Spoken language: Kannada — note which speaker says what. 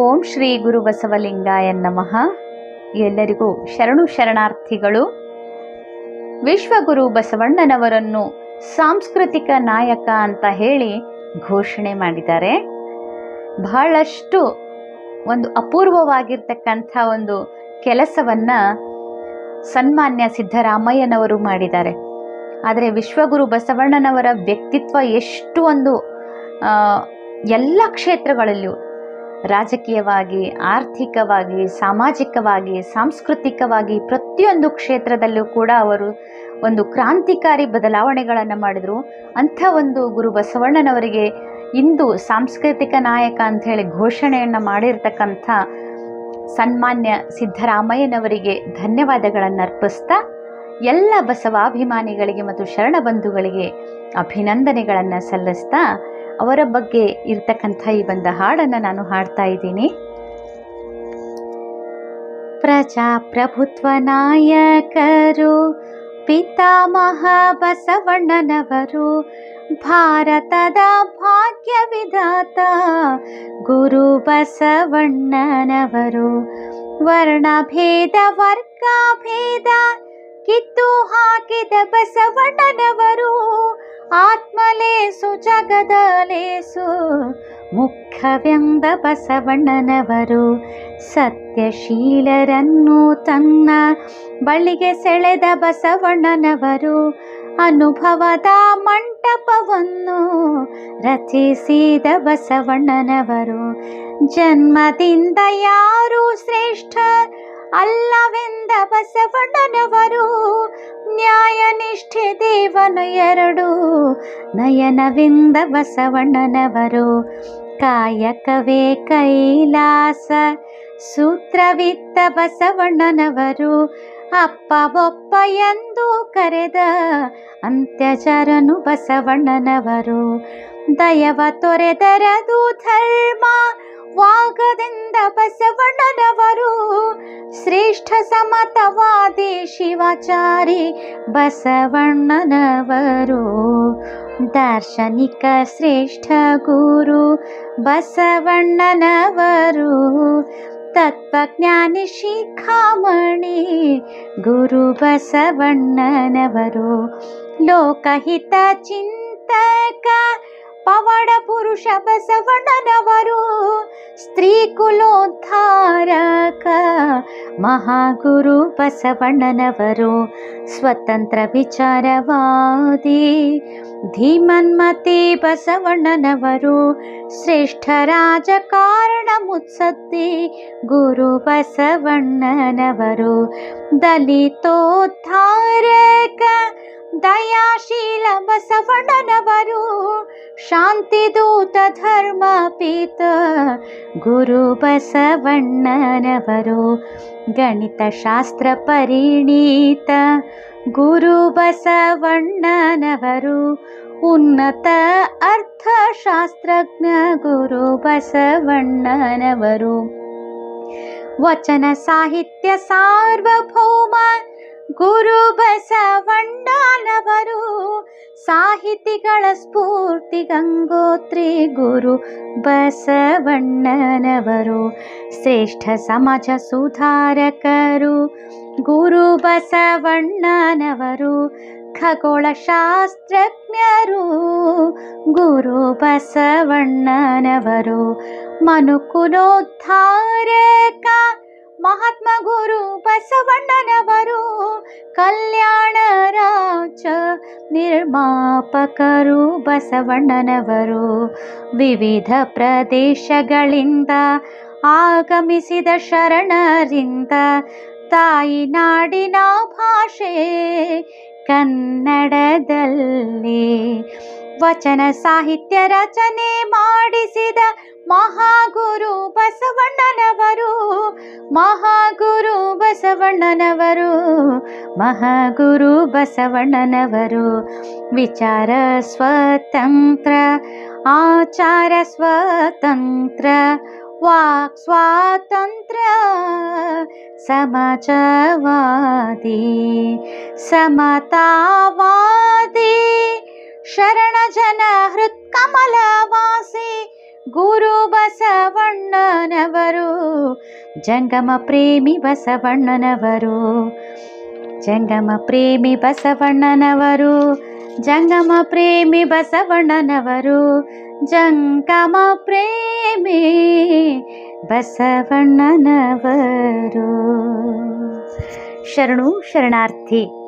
Speaker 1: ಓಂ ಶ್ರೀ ಗುರು ಬಸವಲಿಂಗಾಯ ನಮಃ. ಎಲ್ಲರಿಗೂ ಶರಣು ಶರಣಾರ್ಥಿಗಳು. ವಿಶ್ವಗುರು ಬಸವಣ್ಣನವರನ್ನು ಸಾಂಸ್ಕೃತಿಕ ನಾಯಕ ಅಂತ ಹೇಳಿ ಘೋಷಣೆ ಮಾಡಿದ್ದಾರೆ. ಬಹಳಷ್ಟು ಒಂದು ಅಪೂರ್ವವಾಗಿರ್ತಕ್ಕಂಥ ಒಂದು ಕೆಲಸವನ್ನು ಸನ್ಮಾನ್ಯ ಸಿದ್ದರಾಮಯ್ಯನವರು ಮಾಡಿದ್ದಾರೆ. ಆದರೆ ವಿಶ್ವಗುರು ಬಸವಣ್ಣನವರ ವ್ಯಕ್ತಿತ್ವ ಎಷ್ಟು ಒಂದು ಎಲ್ಲ ಕ್ಷೇತ್ರಗಳಲ್ಲಿಯೂ ರಾಜಕೀಯವಾಗಿ, ಆರ್ಥಿಕವಾಗಿ, ಸಾಮಾಜಿಕವಾಗಿ, ಸಾಂಸ್ಕೃತಿಕವಾಗಿ ಪ್ರತಿಯೊಂದು ಕ್ಷೇತ್ರದಲ್ಲೂ ಕೂಡ ಅವರು ಒಂದು ಕ್ರಾಂತಿಕಾರಿ ಬದಲಾವಣೆಗಳನ್ನು ಮಾಡಿದರು. ಅಂಥ ಒಂದು ಗುರು ಬಸವಣ್ಣನವರಿಗೆ ಇಂದು ಸಾಂಸ್ಕೃತಿಕ ನಾಯಕ ಅಂಥೇಳಿ ಘೋಷಣೆಯನ್ನು ಮಾಡಿರ್ತಕ್ಕಂಥ ಸನ್ಮಾನ್ಯ ಸಿದ್ದರಾಮಯ್ಯನವರಿಗೆ ಧನ್ಯವಾದಗಳನ್ನು ಅರ್ಪಿಸ್ತಾ, ಎಲ್ಲ ಬಸವಾಭಿಮಾನಿಗಳಿಗೆ ಮತ್ತು ಶರಣ ಬಂಧುಗಳಿಗೆ ಅಭಿನಂದನೆಗಳನ್ನು ಸಲ್ಲಿಸ್ತಾ ಅವರ ಬಗ್ಗೆ ಇರ್ತಕ್ಕಂಥ ಈ ಒಂದು ಹಾಡನ್ನು ನಾನು ಹಾಡ್ತಾ ಇದ್ದೀನಿ. ಪ್ರಜಾಪ್ರಭುತ್ವ ನಾಯಕರು, ಪಿತಾಮಹ ಬಸವಣ್ಣನವರು, ಭಾರತದ ಭಾಗ್ಯ ವಿಧಾತ ಗುರು ಬಸವಣ್ಣನವರು. ವರ್ಣಭೇದ ವರ್ಗ ಭೇದ ಕಿತ್ತು ಹಾಕಿದ ಬಸವಣ್ಣನವರು. ಆತ್ಮಲೇಸು, ಜಗದಲೇಸು ಮುಖವ್ಯಂದ ಬಸವಣ್ಣನವರು ಸತ್ಯಶೀಲರನ್ನು ತನ್ನ ಬಳಿಗೆ ಸೆಳೆದ ಬಸವಣ್ಣನವರು. ಅನುಭವದ ಮಂಟಪವನ್ನು ರಚಿಸಿದ ಬಸವಣ್ಣನವರು. ಜನ್ಮದಿಂದ ಯಾರು ಶ್ರೇಷ್ಠ? ಅಲ್ಲವೆಂದ ಬಸವಣ್ಣನವರು, ನ್ಯಾಯನಿಷ್ಠೆ ದೇವನು ಎರಡು, ನಯನವಿಂದ ಬಸವಣ್ಣನವರು. ಕಾಯಕವೇ ಕೈಲಾಸ, ಸೂತ್ರವಿತ್ತ ಬಸವಣ್ಣನವರು. ಅಪ್ಪ ಬೊಪ್ಪ ಎಂದು ಕರೆದ ಅಂತ್ಯಚರನು ಬಸವಣ್ಣನವರು. ದಯವ ತೊರೆದರದು ಧರ್ಮ ವಾಗದಿಂದ ಬಸವಣ್ಣನವರು ಶ್ರೇಷ್ಠ ಸಮತವಾದಿ ಶಿವಾಚಾರಿ ಬಸವಣ್ಣನವರು ದಾರ್ಶನಿಕ ಶ್ರೇಷ್ಠ ಗುರು ಬಸವಣ್ಣನವರು ತತ್ವಜ್ಞಾನಿ ಶಿಖಾಮಣಿ ಗುರು ಬಸವಣ್ಣನವರು ಲೋಕಹಿತ ಚಿಂತಕ ಪವಾಡ ಪುರುಷ ಬಸವಣ್ಣನವರು ಸ್ತ್ರೀ ಕುಲೋದ್ಧಾರಕ ಮಹಾಗುರು ಬಸವಣ್ಣನವರು ಸ್ವತಂತ್ರ ವಿಚಾರವಾದಿ ಧೀಮನ್ಮತಿ ಬಸವಣ್ಣನವರು ಶ್ರೇಷ್ಠ ರಾಜಕಾರಣ ಮುತ್ಸದ್ದಿ ಗುರು ಬಸವಣ್ಣನವರು ದಲಿತೋದ್ಧಾರಕ ದಯಾಶೀಲ ಬಸವಣ್ಣನವರು ಶಾಂತಿದೂತ ಧರ್ಮ ಪೀತ ಗುರು ಬಸವಣ್ಣನವರು ಗಣಿತ ಶಾಸ್ತ್ರ ಪರಿಣೀತ ಗುರು ಬಸವಣ್ಣನವರು ಉನ್ನತ ಅರ್ಥಶಾಸ್ತ್ರಜ್ಞ ಗುರು ಬಸವಣ್ಣನವರು ವಚನ ಸಾಹಿತ್ಯ ಸಾರ್ವಭೌಮ ಗುರು ಬಸವಣ್ಣನವರು ಸಾಹಿತಿಗಳ ಸ್ಫೂರ್ತಿ ಗಂಗೋತ್ರಿ ಗುರು ಬಸವಣ್ಣನವರು ಶ್ರೇಷ್ಠ ಸಮಾಜ ಸುಧಾರಕರು ಗುರು ಬಸವಣ್ಣನವರು ಖಗೋಳ ಶಾಸ್ತ್ರಜ್ಞರು ಗುರು ಬಸವಣ್ಣನವರು ಮನುಕುಲೋದ್ಧಾರಕ ಮಹಾತ್ಮ ಗುರು ಬಸವಣ್ಣನವರು ಕಲ್ಯಾಣ ರಾಜ ನಿರ್ಮಾಪಕರು ಬಸವಣ್ಣನವರು. ವಿವಿಧ ಪ್ರದೇಶಗಳಿಂದ ಆಗಮಿಸಿದ ಶರಣರಿಂದ ತಾಯಿ ನಾಡಿನ ಭಾಷೆ ಕನ್ನಡದಲ್ಲಿ ವಚನ ಸಾಹಿತ್ಯ ರಚನೆ ಮಾಡಿಸಿದ ಮಹಾಗುರು ಬಸವಣ್ಣನವರು ಮಹಾಗುರು ಬಸವಣ್ಣನವರು ಮಹಾಗುರು ಬಸವಣ್ಣನವರು. ವಿಚಾರ ಸ್ವತಂತ್ರ, ಆಚಾರ ಸ್ವತಂತ್ರ, ವಾಕ್ ಸ್ವಾತಂತ್ರ, ಸಮಾಜವಾದಿ, ಸಮತಾವಾದಿ. ಜನ ಹೃತ್ಕಮಲವಾಸಿ ಗುರು ಬಸವಣ್ಣನವರು, ಜಂಗಮ ಪ್ರೇಮಿ ಬಸವಣ್ಣನವರು, ಜಂಗಮ ಪ್ರೇಮಿ ಬಸವಣ್ಣನವರು, ಜಂಗಮ ಪ್ರೇಮಿ ಬಸವಣ್ಣನವರು, ಜಂಗಮ ಪ್ರೇಮಿ ಬಸವಣ್ಣನವರು. ಶರಣು ಶರಣಾರ್ಥಿ